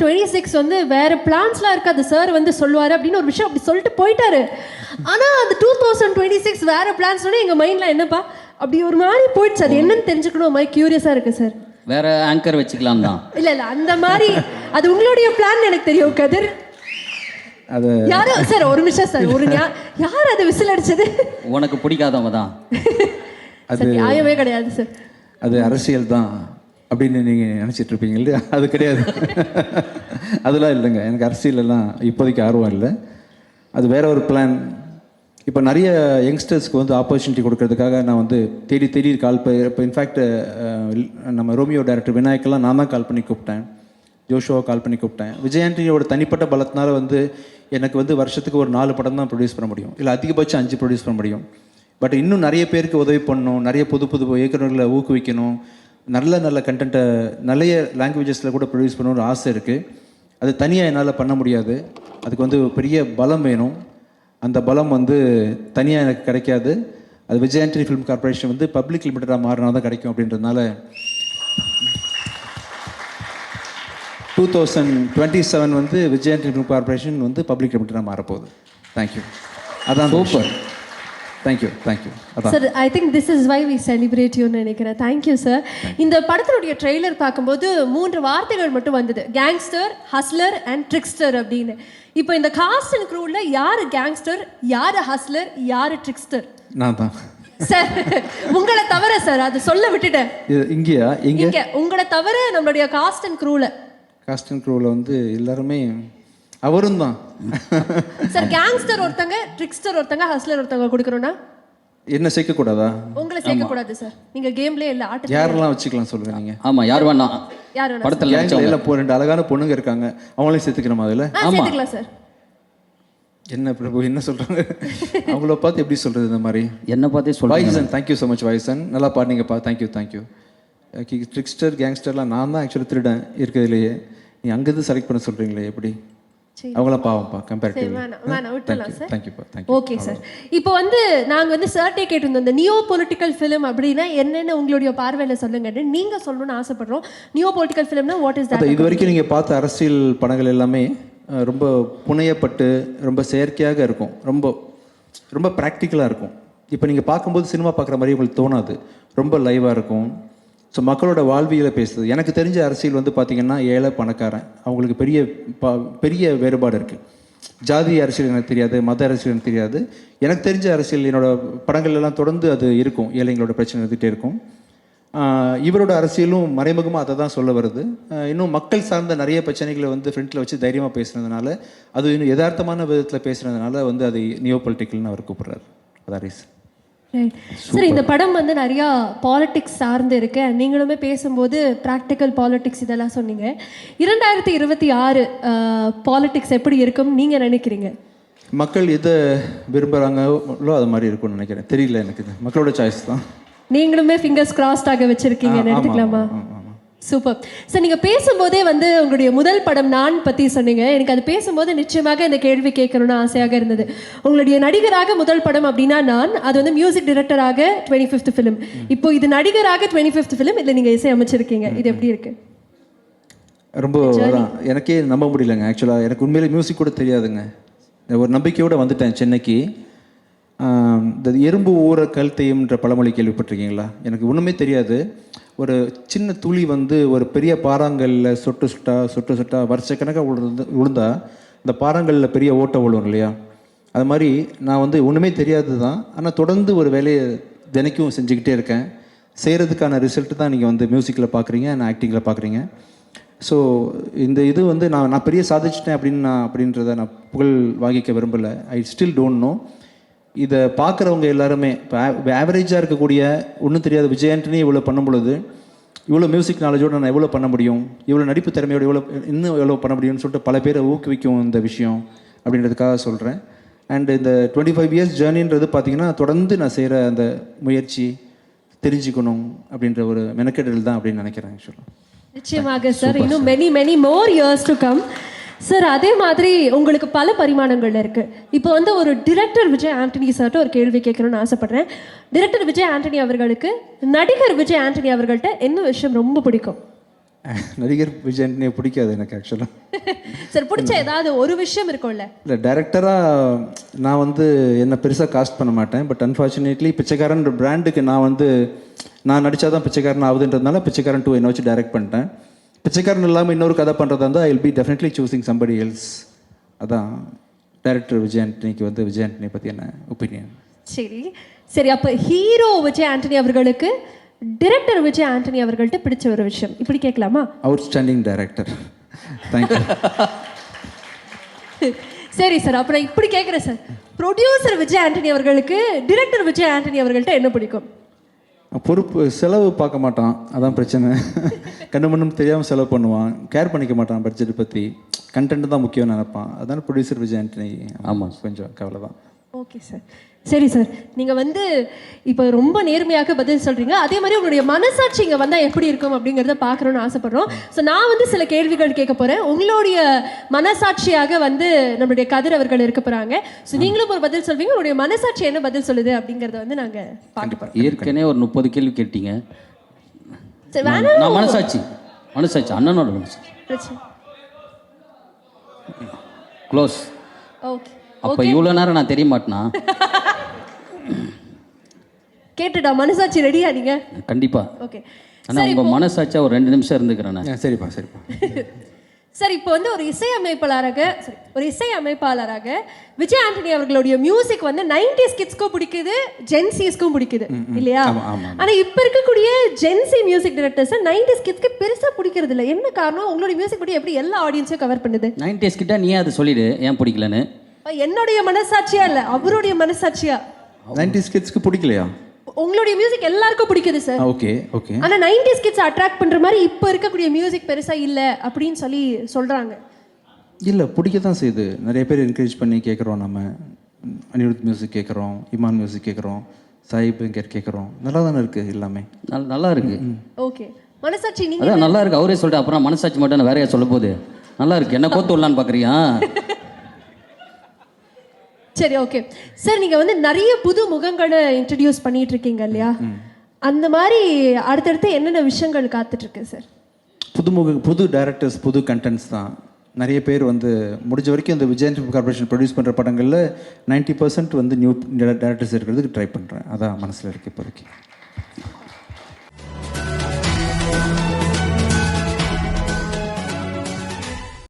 Thousand twenty six வந்து வேற பிளான்ஸ்லாம் இருக்காது சார் வந்து சொல்லுவாரு அப்படின்னு ஒரு விஷயம் அப்படி சொல்லிட்டு போயிட்டாரு. ஆனா அந்த டூ தௌசண்ட் டுவெண்ட்டி சிக்ஸ் வேற பிளான்ஸ் எங்க மைண்ட்ல என்னப்பா? அப்படி ஒரு மாதிரி போயிடுச்சு. அது என்னன்னு தெரிஞ்சுக்கணும். மாதிரி கியூரியஸா இருக்கு சார் வேற ஆங்கர் வச்சுக்கலாம் தான். இல்ல இல்ல. அந்த மாதிரி அது உங்களுடைய பிளான் எனக்கு தெரியும் கதிர். அது யாரு? சார் ஒரு நிமிஷம் சார் ஒரு யார் அது விசில் அடிச்சது? உனக்கு பிடிக்காதவங்க தான். சார் நியாயமே கிடையாது சார் அது அரசியல் தான். அப்படின்னு நீங்கள் நினச்சிட்டு இருப்பீங்க இல்லையா? அது கிடையாது. அதெல்லாம் இல்லைங்க. எனக்கு அரசியலெல்லாம் இப்போதைக்கு ஆர்வம் இல்லை. அது வேற ஒரு பிளான் இப்போ நிறைய யங்ஸ்டர்ஸ்க்கு வந்து ஆப்பர்ச்சுனிட்டி கொடுக்கறதுக்காக நான் வந்து தேடி தேடி கால் இப்போ இன்ஃபேக்ட் நம்ம ரோமியோ டைரக்டர் விநாயக்கெல்லாம் நான் தான் கால் பண்ணி கூப்பிட்டேன். ஜோஷோவை கால் பண்ணி கூப்பிட்டேன். விஜயாண்டியோட தனிப்பட்ட பலத்தினால வந்து எனக்கு வந்து வருஷத்துக்கு ஒரு நாலு படம் தான் ப்ரொடியூஸ் பண்ண முடியும். இல்லை அதிகபட்சம் அஞ்சு ப்ரொடியூஸ் பண்ண முடியும். பட் இன்னும் நிறைய பேருக்கு உதவி பண்ணணும். நிறைய புது புது இயக்குநர்களை ஊக்குவிக்கணும். நல்ல நல்ல கண்டென்ட்டை நிறைய லாங்குவேஜஸில் கூட ப்ரொடியூஸ் பண்ணணும்னு ஆசை இருக்குது அது தனியாக என்னால் பண்ண முடியாது. அதுக்கு வந்து பெரிய பலம் வேணும். அந்த பலம் வந்து தனியாக எனக்கு கிடைக்காது. அது விஜயாண்டனி ஃபிலிம் கார்ப்பரேஷன் வந்து பப்ளிக் லிமிட்டடாக மாறினா தான் கிடைக்கும் அப்படின்றதுனால டூ தௌசண்ட் டுவெண்ட்டி செவன் வந்து விஜயாண்டனி ஃபிலிம் கார்ப்பரேஷன் வந்து பப்ளிக் லிமிட்டடாக மாறப்போகுது. தேங்க்யூ அதான் super thank you thank you sir I think this is why we celebrate யூன்னு நினைக்கிறேன். தேங்க்யூ சார் இந்த படத்தினுடைய ட்ரெய்லர் பார்க்கும்போது மூன்று வார்த்தைகள் மட்டும் வந்தது. கேங்ஸ்டர் ஹஸ்லர் அண்ட் ட்ரிக்ஸ்டர் அப்படின்னு. இப்போ இந்த காஸ்ட் அண்ட் க்ரூவில் யார் கேங்ஸ்டர் யார் ஹஸ்லர் யார் ட்ரிக்ஸ்டர் நான் தான். சார் உங்களை தவிர சார் அது சொல்ல விட்டுட்டேன். இங்கேயா? இங்கே? இங்க. உங்களை தவிர நம்மளுடைய காஸ்ட் அண்ட் க்ரூவில் காஸ்ட் அண்ட் க்ரூவில் வந்து எல்லாருமே அவரும் தான். சார் கேங்ஸ்டர் ஒருத்தங்க ட்ரிக்ஸ்டர் ஒருத்தங்க ஹஸ்லர் ஒருத்தங்க கொடுக்கணும்னா? என்ன சேர்க்கக்கூடாதா? உங்களை சேர்க்கக்கூடாது சார் நீங்க கேம்லயே இல்லை ஆட்ட யாரெல்லாம் வச்சுக்கலாம் சொல்லுங்க நீங்கள் ஆமா யார் வேணா? யார் வேணா படத்துல கேங்கில் எல்லாம் போ ரெண்டு அழகான பொண்ணுங்க இருக்காங்க. அவங்களையும் சேர்த்துக்கிறோமா அதில்? ஆ சேர்த்துக்கலாம் சார் என்ன பிரபு என்ன சொல்கிறாங்க அவங்கள பார்த்து எப்படி சொல்கிறது இந்த மாதிரி? என்ன பார்த்தே சொல்றேன் Vaisan thank you so much Vaisan. நல்லா பாடுனீங்கப்பா thank you thank you trickster கேங்ஸ்டர்லாம் நான் தான் ஆக்சுவலி திருடன் இருக்கிறதுலையே. நீ அங்கேருந்து செலக்ட் பண்ண சொல்கிறீங்களே எப்படி? சரி. அவங்களாம் பாவம்ப்பா கம்பேரிட்டிவ் வேணாம் வேணாம் விட்டுலாம் சார் தேங்க்யூப்பா தேங்க்யூ ஓகே சார் இப்போ வந்து நாங்க வந்து சர்ட்டே கேட்டிருந்தோம் இந்த நியோ பொலிட்டிக்கல் ஃபிலிம் அப்படின்னா என்னென்ன உங்களுடைய பார்வையில சொல்லுங்கன்னு நீங்க சொல்லணும்னு ஆசைப்படுறோம். நியோ பொலிட்டிக்கல் ஃபிலிம்னா வாட் இஸ் தட் இது வரைக்கும் நீங்கள் பார்த்த அரசியல் படங்கள் எல்லாமே ரொம்ப புனையப்பட்டு ரொம்ப செயற்கையாக இருக்கும். ரொம்ப ரொம்ப ப்ராக்டிக்கலாக இருக்கும். இப்போ நீங்கள் பார்க்கும்போது சினிமா பார்க்குற மாதிரி உங்களுக்கு தோணாது. ரொம்ப லைவாக இருக்கும். ஸோ மக்களோட வாழ்வியலை பேசுது எனக்கு தெரிஞ்ச அரசியல் வந்து பார்த்திங்கன்னா ஏழை பணக்காரன். அவங்களுக்கு பெரிய ப பெரிய வேறுபாடு இருக்குது ஜாதி அரசியல் எனக்கு தெரியாது மத அரசியல் எனக்கு தெரியாது. எனக்கு தெரிஞ்ச அரசியல் என்னோட படங்கள்லாம் தொடர்ந்து அது இருக்கும். ஏழைங்களோட பிரச்சனை இருந்துகிட்டே இருக்கும். இவரோட அரசியலும் மறைமுகமாக அதை தான் சொல்ல வருது. இன்னும் மக்கள் சார்ந்த நிறைய பிரச்சனைகளை வந்து ஃப்ரண்ட்டில் வச்சு தைரியமாக பேசுனதுனால அது இன்னும் யதார்த்தமான விதத்தில் பேசுனதுனால வந்து அது நியோ பொலிட்டிக்கல்னு அவர் கூப்பிட்றாரு. அதான் ரீசன் சார் இந்த படம் வந்து நிறையா பாலிடிக்ஸ் சார்ந்து இருக்கு. நீங்களுமே பேசும்போது ப்ராக்டிக்கல் பாலிடிக்ஸ் இதெல்லாம் சொன்னீங்க. இரண்டாயிரத்தி இருபத்தி ஆறு பாலிடிக்ஸ் எப்படி இருக்கும் நீங்க நினைக்கிறீங்க? மக்கள் எதை விரும்புகிறாங்களோ அது மாதிரி இருக்கும்னு நினைக்கிறேன். தெரியல எனக்கு. மக்களோட சாய்ஸ் தான். நீங்களுமே ஃபிங்கர்ஸ் கிராஸ்டாக ஆமா, எடுத்துக்கலாமா. சூப்பர் சார் நீங்க பேசும்போதே வந்து உங்களுடைய முதல் படம் நான் பத்தி சொன்னீங்க. எனக்கு அது பேசும்போது நிச்சயமாக இந்த கேள்வி கேட்கணும்னு ஆசையாக இருந்தது. உங்களுடைய நடிகராக முதல் படம் அப்படின்னா நான் அது வந்து மியூசிக் டைரக்டராக டுவெண்ட்டி ஃபிஃப்த் ஃபிலிம் இப்போ இது நடிகராக டுவெண்ட்டி ஃபிஃப்த் ஃபிலிம் இதில் நீங்க இசை அமைச்சிருக்கீங்க. இது எப்படி இருக்கு? ரொம்ப எனக்கே நம்ப முடியலங்க. ஆக்சுவலாக எனக்கு உண்மையிலே மியூசிக் கூட தெரியாதுங்க. ஒரு நம்பிக்கையோடு வந்துட்டேன் சென்னைக்கு. இந்த எறும்பு ஊற கல் பழமொழி கேள்விப்பட்டிருக்கீங்களா? எனக்கு ஒன்றுமே தெரியாது. ஒரு சின்ன துளி வந்து ஒரு பெரிய பாறாங்கல்ல சொட்டு சுட்டா சொட்டு சுட்டா வருஷக்கணக்காக விழுந்து விழுந்தா இந்த பாறாங்கல்ல பெரிய ஓட்டை விழுவும் இல்லையா? அது மாதிரி நான் வந்து ஒன்றுமே தெரியாது தான் ஆனால் தொடர்ந்து ஒரு வேலையை தினைக்கும் செஞ்சுக்கிட்டே இருக்கேன். செய்கிறதுக்கான ரிசல்ட் தான் நீங்கள் வந்து மியூசிக்கில் பார்க்குறீங்க நான் ஆக்டிங்கில் பார்க்குறீங்க ஸோ இந்த இது வந்து நான் நான் பெரிய சாதிச்சிட்டேன் அப்படின்னு நான் அப்படின்றத நான் புகழ் வாங்கிக்க விரும்பலை. ஐ ஸ்டில் டோன்ட் நோ இதை பார்க்குறவங்க எல்லாருமே இப்போ ஆவரேஜாக இருக்கக்கூடிய ஒன்றும் தெரியாத விஜயாண்டனி இவ்வளோ பண்ணும் பொழுது இவ்வளோ மியூசிக் நாலேஜோட நான் எவ்வளோ பண்ண முடியும்? இவ்வளோ நடிப்பு திறமையோட எவ்வளோ இன்னும் எவ்வளோ பண்ண முடியும்னு சொல்லிட்டு பல பேரை ஊக்குவிக்கும் இந்த விஷயம் அப்படின்றதுக்காக சொல்கிறேன் அண்ட் இந்த டுவெண்ட்டி ஃபைவ் இயர்ஸ் ஜேர்னின்றது பார்த்தீங்கன்னா தொடர்ந்து நான் செய்கிற அந்த முயற்சி தெரிஞ்சுக்கணும் அப்படின்ற ஒரு மெனக்கெடல் தான் அப்படின்னு நினைக்கிறேன் ஆக்சுவலாக நிச்சயமாக சார் இன்னும் many many more years to come sir அதே மாதிரி உங்களுக்கு பல பரிமாணங்கள் இருக்கு. இப்போ வந்து ஒரு டிரெக்டர் விஜய் ஆண்டனி சார்ட்ட ஒரு கேள்வி கேட்கணும்னு ஆசைப்படுறேன். டிரெக்டர் விஜய் ஆண்டனி அவர்களுக்கு நடிகர் விஜய் ஆண்டனி அவர்கள்ட்ட என்ன விஷயம் ரொம்ப பிடிக்கும்? நடிகர் விஜயன்டனே பிடிக்காது எனக்கு ஆக்சுவலாக சார் பிடிச்ச ஏதாவது ஒரு விஷயம் இருக்கும்ல? இல்லை டேரக்டராக நான் வந்து என்ன பெருசாக காஸ்ட் பண்ண மாட்டேன். பட் அன்ஃபார்ச்சுனேட்லி பிச்சைக்காரன் பிராண்டுக்கு நான் வந்து நான் நடித்தா தான் பிச்சைக்காரன் ஆகுதுன்றதுனால பிச்சைக்காரன் டூ என்ன வச்சு டைரக்ட் பண்ணிட்டேன். பிச்சைக்காரன் இல்லாமல் இன்னொரு கதை பண்ணுறதா இருந்தால் I will be definitely choosing somebody else அதான் டைரக்டர் விஜய் ஆண்டனிக்கு வந்து விஜய் ஆண்டனி பற்றி என்ன ஒப்பீனியன் சரி. சரி அப்ப ஹீரோ விஜய் ஆண்டனி அவர்களுக்கு டிரெக்டர் விஜய் ஆண்டனி அவர்கள்ட்ட பிடிச்ச ஒரு விஷயம். இப்படி கேட்கலாமா? அவுட்ஸ்டாண்டிங் டைரக்டர் தேங்க்யூ சரி சார் அப்ப நான் இப்படி கேட்குறேன் சார் ப்ரொடியூசர் விஜய் ஆண்டனி அவர்களுக்கு டிரெக்டர் விஜய் ஆண்டனி அவர்கள்ட்ட என்ன பிடிக்கும்? பொறுப்பு செலவு பார்க்க மாட்டான். அதான் பிரச்சனை. கண்ணு மண்ணும் தெரியாமல் செலவு பண்ணுவான். கேர் பண்ணிக்க மாட்டான் பட்ஜெட் பற்றி கண்டென்ட் தான் முக்கியம் நினைப்பான். அதனால ப்ரொடியூசர் விஜய் ஆண்டனி ஆமாம். கொஞ்சம் கவலை தான் ஓகே சார் சரி சார் நீங்க வந்து இப்போ ரொம்ப நேர்மையாக பதில் சொல்றீங்க. அதே மாதிரி உங்களுடைய மனசாட்சி இங்க வந்தா எப்படி இருக்கும் அப்படிங்கறத பார்க்கணும்னு ஆசைப்படுறோம். ஸோ நான் வந்து சில கேள்விகள் கேட்க போறேன். உங்களுடைய மனசாட்சியாக வந்து நம்மளுடைய கதிர் அவர்கள் இருக்க போறாங்க. ஸோ நீங்களும் ஒரு பதில் சொல்வீங்க. உங்களுடைய மனசாட்சி என்ன பதில் சொல்லுது அப்படிங்கறத வந்து நாங்க பார்க்க போறோம். ஏற்கனவே ஒரு முப்பது கேள்வி கேட்டீங்க. சரி வேணாம் மனசாட்சி. மனசாட்சி. அண்ணனோட மனசாட்சி. க்ளோஸ் ஓகே அப்போ இவ்வளோ நேரம் நான் தெரிய மாட்டேனா? கேட்டுட்டா மனசாட்சி ரெடியா நீங்க? கண்டிப்பாக ஓகே ஆனால் உங்கள் மனசாட்சியாக ஒரு ரெண்டு நிமிஷம் இருந்துக்கிறேன் சரிப்பா சரிப்பா. சார் இப்போ வந்து ஒரு இசையமைப்பாளராக sorry, ஒரு இசையமைப்பாளராக விஜய் ஆண்டனி அவர்களுடைய மியூசிக் வந்து நைன்டிஸ் கிட்ஸ்க்கும் பிடிக்குது ஜென்சிஸ்க்கும் பிடிக்குது இல்லையா? ஆனா இப்ப இருக்கக்கூடிய gen Z music directors nineties கிட்ஸ்க்கு பெருசா பிடிக்கிறது இல்ல என்ன காரணம்? உங்களுடைய மியூசிக் படி எப்படி எல்லா ஆடியன்ஸையும் கவர் பண்ணுது? நைன்டிஸ் கிட்ட நீயே அதை சொல்லிடு ஏன் பிடிக்கலன்னு. என்னுடைய மனசாட்சியா இல்ல அவருடைய மனசாட்சியா? நைன்டி ஸ்கிட்ஸ்க்கு பிடிக்கலையா? உங்களுடைய மியூசிக் எல்லாருக்கும் பிடிக்குது சார் ஓகே ஓகே ஆனா நைன்டிஸ் கிட்ஸ் அட்ராக்ட் பண்ற மாதிரி இப்ப இருக்கக்கூடிய மியூசிக் பெருசா இல்ல அப்படின்னு சொல்லி சொல்றாங்க. இல்லை பிடிக்க தான் செய்யுது. நிறைய பேர் என்கரேஜ் பண்ணி கேட்குறோம் நம்ம. அனிருத் மியூசிக் கேட்குறோம் இமான் மியூசிக் கேட்குறோம் சாயிப் எங்கர் கேட்குறோம் நல்லா தானே இருக்குது எல்லாமே நல்ல நல்லா இருக்கு ஓகே மனசாட்சி நீங்க நல்லா இருக்கு அவரே சொல்லிட்டு அப்புறம் மனசாட்சி மட்டும் வேறையா சொல்ல போகுது. நல்லா இருக்கு என்ன கோத்து விடலான்னு பார்க்குறியா சரி ஓகே சார் நீங்க வந்து நிறைய புது முகங்களை இன்ட்ரடியூஸ் பண்ணிட்டு இருக்கீங்க இல்லையா அந்த மாதிரி அடுத்தடுத்து என்னென்ன விஷயங்கள் காத்துட்டு இருக்கு சார் புதுமுக புது டேரக்டர்ஸ் புது கண்டென்ட்ஸ் தான். நிறைய பேர் வந்து முடிஞ்ச வரைக்கும் இந்த விஜய் கார்பரேஷன் ப்ரொடியூஸ் பண்ணுற படங்களில் 90% பர்சன்ட் வந்து நியூ டேரக்டர்ஸ் இருக்கிறதுக்கு ட்ரை பண்ணுறேன் அதான் மனசில் இருக்கு இப்போதைக்கு.